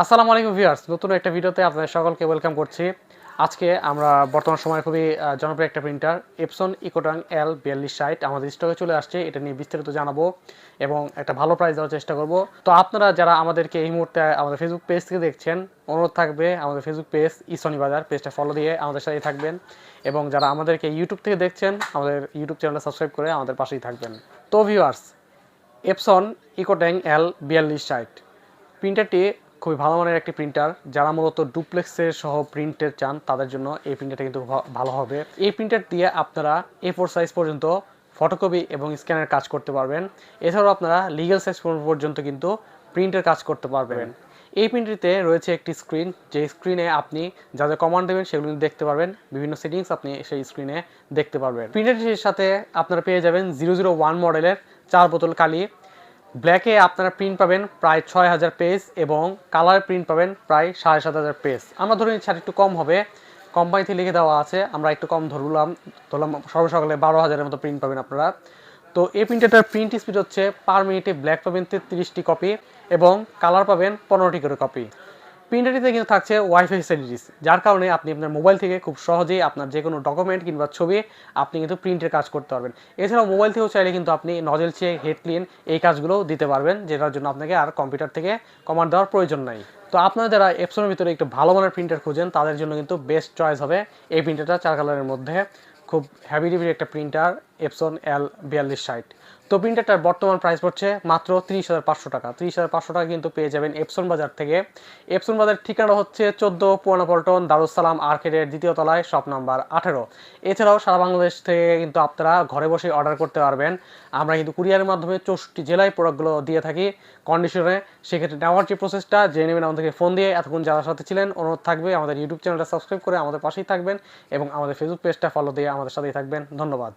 আসসালামু আলাইকুম ভিউয়ার্স, নতুন একটা ভিডিওতে আপনাদের সকলকে ওয়েলকাম করছি। আজকে আমরা বর্তমান সময়ে খুবই জনপ্রিয় একটা প্রিন্টার এপসন ইকোটাং এল বিয়াল্লিশ সাইট আমাদের স্টকে চলে আসছে, এটা নিয়ে বিস্তারিত জানাব এবং একটা ভালো প্রাইস দেওয়ার চেষ্টা করব। তো আপনারা যারা আমাদেরকে এই মুহূর্তে আমাদের ফেসবুক পেজ থেকে দেখছেন, অনুরোধ থাকবে আমাদের ফেসবুক পেজ ইসনি বাজার পেজটা ফলো দিয়ে আমাদের সাথে থাকবেন এবং যারা আমাদেরকে ইউটিউব থেকে দেখছেন, আমাদের ইউটিউব চ্যানেলটা সাবস্ক্রাইব করে আমাদের পাশেই থাকবেন। তো ভিউয়ার্স এপসন ইকোট্যাং এল বিয়াল্লিশ ষাট প্রিন্টারটি খুবই ভালো মানের একটি প্রিন্টার যারা মূলত ডুপ্লেক্সের সহ প্রিন্টের চান, তাদের জন্য এই প্রিন্টারটা কিন্তু ভালো হবে। এই প্রিন্টার দিয়ে আপনারা এ ফোর সাইজ পর্যন্ত ফটোকপি এবং স্ক্যানের কাজ করতে পারবেন। এছাড়াও আপনারা লিগ্যাল সাইজ পর্যন্ত কিন্তু প্রিন্টের কাজ করতে পারবেন। এই প্রিন্টারটিতে রয়েছে একটি স্ক্রিন যে স্ক্রিনে আপনি যা যা কমান্ড দেবেন, সেগুলো দেখতে পারবেন। বিভিন্ন সেটিংস আপনি সেই স্ক্রিনে দেখতে পারবেন। প্রিন্টারটির সাথে আপনারা পেয়ে যাবেন জিরো জিরো ওয়ান মডেলের চার বোতল কালি। ব্ল্যাকে আপনারা প্রিন্ট পাবেন প্রায় ছয় হাজার পেজ এবং কালার প্রিন্ট পাবেন প্রায় সাড়ে সাত হাজার পেজ আমরা ধরে নিচ্ছি আর একটু কম হবে। কোম্পানিতে লিখে দেওয়া আছে, আমরা একটু কম ধরলাম ধরলাম সর্বসকালে বারো হাজারের মতো প্রিন্ট পাবেন আপনারা। তো এই প্রিন্টারটার প্রিন্ট স্পিড হচ্ছে পার মিনিটে ব্ল্যাক পাবেন তেত্রিশটি কপি এবং কালার পাবেন পনেরোটি করে কপি প্রিন্টারটিতে কিন্তু থাকছে ওয়াইফাই ফেসিলিটিস যার কারণে আপনি আপনার মোবাইল থেকে খুব সহজেই আপনার যে কোনো ডকুমেন্ট কিংবা ছবি আপনি কিন্তু প্রিন্টের কাজ করতে পারবেন। এছাড়াও মোবাইল থেকেও চাইলে কিন্তু আপনি নজেল চেক হেড ক্লিন এই কাজগুলো দিতে পারবেন, যেটার জন্য আপনাকে আর কম্পিউটার থেকে কমান্ড দেওয়ার প্রয়োজন নাই। তো আপনারা যারা এপসনের ভিতরে একটু ভালো মানের প্রিন্টার খুঁজেন, তাদের জন্য কিন্তু বেস্ট চয়েস হবে এই প্রিন্টারটা চার কালারের মধ্যে। খুব হ্যাভি ডিভির একটা প্রিন্টার এপসন এল বিয়াল্লিশ ষাট তো প্রিন্টারটার বর্তমান প্রাইস পড়ছে মাত্র তিরিশ হাজার পাঁচশো টাকা। তিরিশ হাজার পাঁচশো টাকা কিন্তু পেয়ে যাবেন এপসন বাজার থেকে। এপসন বাজার ঠিকানা হচ্ছে চোদ্দ পুরানা পল্টন দারুসালাম আর্কেডের দ্বিতীয় তলায় শপ নাম্বার আঠেরো। এছাড়াও সারা বাংলাদেশ থেকে কিন্তু আপনারা ঘরে বসে অর্ডার করতে পারবেন। আমরা কিন্তু কুরিয়ারের মাধ্যমে চৌষট্টি জেলায় প্রোডাক্টগুলো দিয়ে থাকি কন্ডিশনে সেক্ষেত্রে নেওয়ার যে প্রসেসটা জেনে নেবেন আমাদেরকে ফোন দিয়ে। এতক্ষণ যারা সাথে ছিলেন, অনুরোধ থাকবে আমাদের ইউটিউব চ্যানেলটা সাবস্ক্রাইব করে আমাদের পাশেই থাকবেন এবং আমাদের ফেসবুক পেজটা ফলো দিয়ে আমাদের সাথেই থাকবেন। ধন্যবাদ।